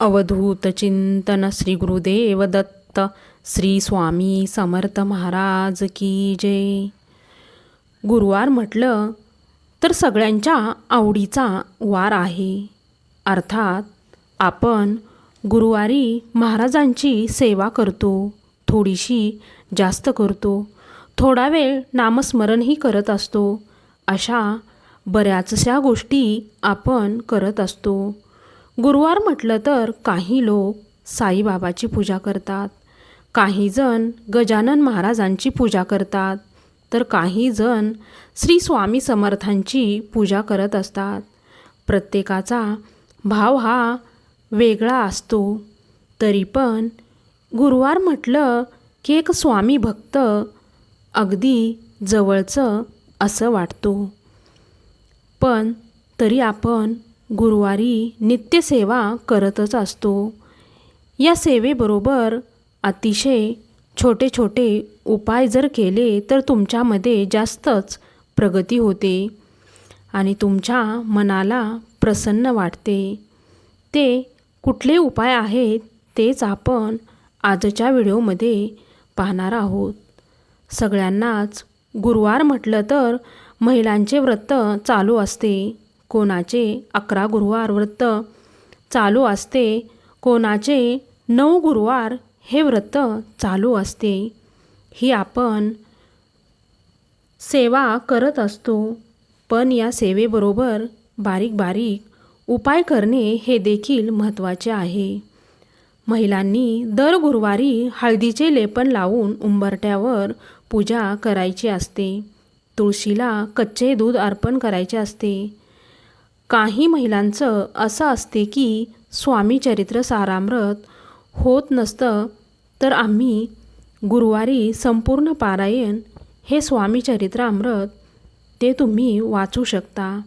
अवधूत चिंतन श्री गुरुदेव दत्त श्री स्वामी समर्थ महाराज की जय. गुरुवार म्हटलं तर सगळ्यांच्या आवडीचा वार आहे. अर्थात आपण गुरुवारी महाराजांची सेवा करतो थोडीशी जास्त करतो थोडा वेळ नामस्मरणही करत असतो अशा बऱ्याचशा गोष्टी आपण करत असतो. गुरुवार म्हटलं तर काही लोक साईबाबाची पूजा करतात. काहीजण गजानन महाराजांची पूजा करतात. तर काहीजण श्री स्वामी समर्थांची पूजा करत असतात. प्रत्येकाचा भाव हा वेगळा असतो. तरी पण गुरुवार म्हटलं की एक स्वामी भक्त अगदी जवळचं असं वाटतो. पण तरी आपण गुरुवारी नित्यसेवा करतच असतो. या सेवेबरोबर अतिशय छोटे छोटे उपाय जर केले तर तुमच्यामध्ये जास्तच प्रगती होते आणि तुमच्या मनाला प्रसन्न वाटते. ते कुठले उपाय आहेत तेच आपण आजच्या व्हिडिओमध्ये पाहणार आहोत. सगळ्यांनाच गुरुवार म्हटलं तर महिलांचे व्रत चालू असते. कोणाचे अकरा गुरुवार व्रत चालू असते कोणाचे नऊ गुरुवार हे व्रत चालू असते. ही आपण सेवा करत असतो पण या सेवेबरोबर बारीक बारीक उपाय करणे हे देखील महत्त्वाचे आहे. महिलांनी दर गुरुवारी हळदीचे लेपन लावून उंबरट्यावर पूजा करायची असते. तुळशीला कच्चे दूध अर्पण करायचे असते. काही महिलांचं असं असते की स्वामी चरित्र सारामृत होत नसतं तर आम्ही गुरुवारी संपूर्ण पारायण हे स्वामी चरित्रामृत ते तुम्ही वाचू शकता.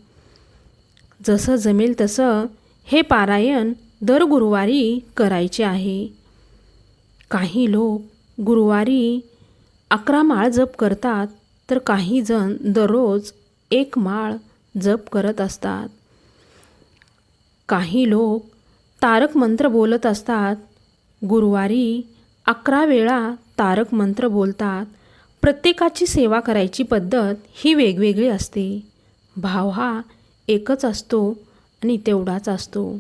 जसं जमेल तसं हे पारायण दर गुरुवारी करायचे आहे. काही लोक गुरुवारी अकरा माळ जप करतात तर काही जण दररोज एक माळ जप करत असतात. काही लोक तारक मंत्र बोलत असतात. गुरुवारी अकरा वेळा तारक मंत्र बोलतात. प्रत्येकाची सेवा करायची पद्धत ही वेगवेगळी असते. भाव हा एकच असतो आणि तेवढाच असतो.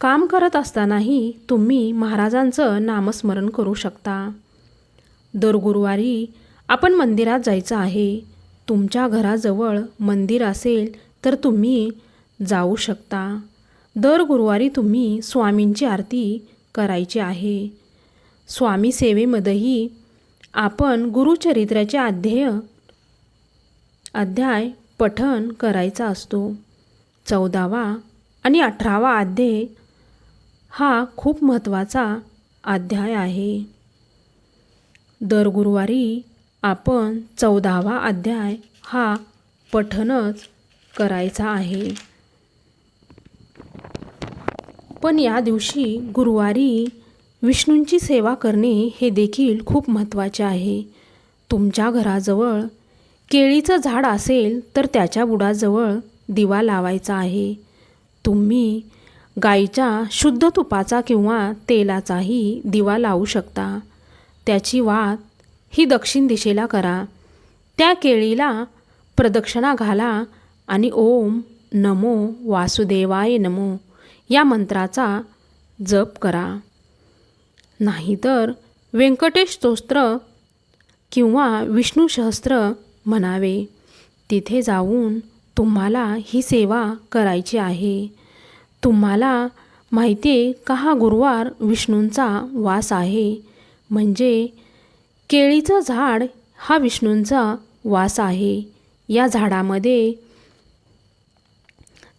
काम करत असतानाही तुम्ही महाराजांचं नामस्मरण करू शकता. दर गुरुवारी आपण मंदिरात जायचं आहे. तुमच्या घराजवळ मंदिर असेल तर तुम्ही जाऊ शकता. दर गुरुवारी तुम्ही स्वामींची आरती करायची आहे. स्वामी सेवेमध्येही आपण गुरुचरित्राचे अध्यय अध्याय पठन करायचा असतो. चौदावा आणि अठरावा अध्याय हा खूप महत्त्वाचा अध्याय आहे. दर गुरुवारी आपण चौदावा अध्याय हा पठनच करायचा आहे. पण या दिवशी गुरुवारी विष्णूंची सेवा करणे हे देखील खूप महत्त्वाचे आहे. तुमच्या घराजवळ केळीचं झाड असेल तर त्याच्या बुडाजवळ दिवा लावायचा आहे. तुम्ही गाईच्या शुद्ध तुपाचा किंवा तेलाचाही दिवा लावू शकता. त्याची वात ही दक्षिण दिशेला करा. त्या केळीला प्रदक्षिणा घाला आणि ओम नमो वासुदेवाय नमो. या मंत्राचा जप करा. नाहीतर व्यंकटेश स्तोत्र किंवा विष्णू सहस्त्र म्हणावे. तिथे जाऊन तुम्हाला ही सेवा करायची आहे. तुम्हाला माहिती आहे का हा गुरुवार विष्णूंचा वास आहे? म्हणजे केळीचं झाड हा विष्णूंचा वास आहे. या झाडामध्ये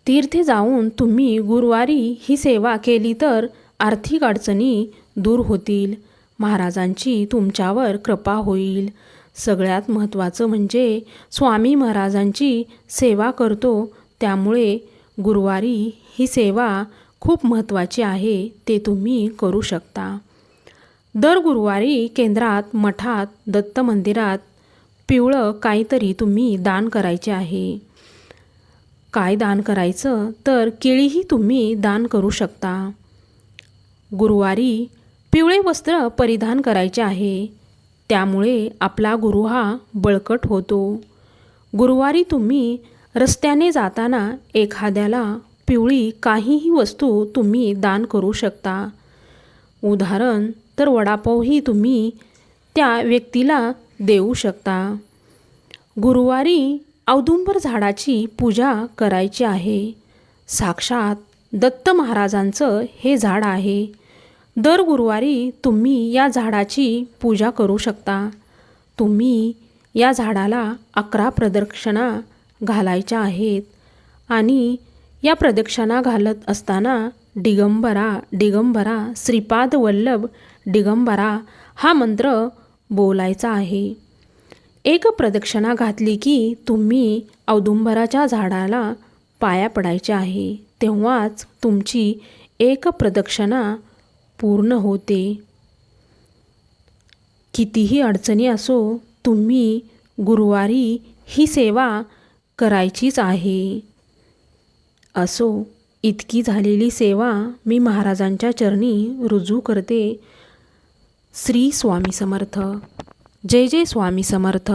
तीर्थे जाऊन तुम्ही गुरुवारी ही सेवा केली तर आर्थिक अडचणी दूर होतील. महाराजांची तुमच्यावर कृपा होईल. सगळ्यात महत्त्वाचं म्हणजे स्वामी महाराजांची सेवा करतो. त्यामुळे गुरुवारी ही सेवा खूप महत्त्वाची आहे ते तुम्ही करू शकता. दर गुरुवारी केंद्रात मठात दत्त मंदिरात पिवळं काहीतरी तुम्ही दान करायचे आहे. काय दान करायचं? तर केळीही तुम्ही दान करू शकता. गुरुवारी पिवळे वस्त्र परिधान करायचे आहे. त्यामुळे आपला गुरु हा बळकट होतो. गुरुवारी तुम्ही रस्त्याने जाताना एखाद्याला पिवळी काहीही वस्तू तुम्ही दान करू शकता. उदाहरण तर वडापावही तुम्ही त्या व्यक्तीला देऊ शकता. गुरुवारी औदुंबर झाडाची पूजा करायची आहे. साक्षात दत्त महाराजांचं हे झाड आहे. दर गुरुवारी तुम्ही या झाडाची पूजा करू शकता. तुम्ही या झाडाला अकरा प्रदक्षिणा घालायच्या आहेत आणि या प्रदक्षिणा घालत असताना दिगंबरा दिगंबरा श्रीपाद वल्लभ दिगंबरा हा मंत्र बोलायचा आहे. एक प्रदक्षिणा घातली की तुम्ही औदुंबराच्या झाडाला पाया पडायचे आहे. तेव्हाच तुमची एक प्रदक्षिणा पूर्ण होते. कितीही अडचणी असो तुम्ही गुरुवारी ही सेवा करायचीच आहे. असो इतकी झालेली सेवा मी महाराजांच्या चरणी रुजू करते. श्री स्वामी समर्थ. जय जय स्वामी समर्थ.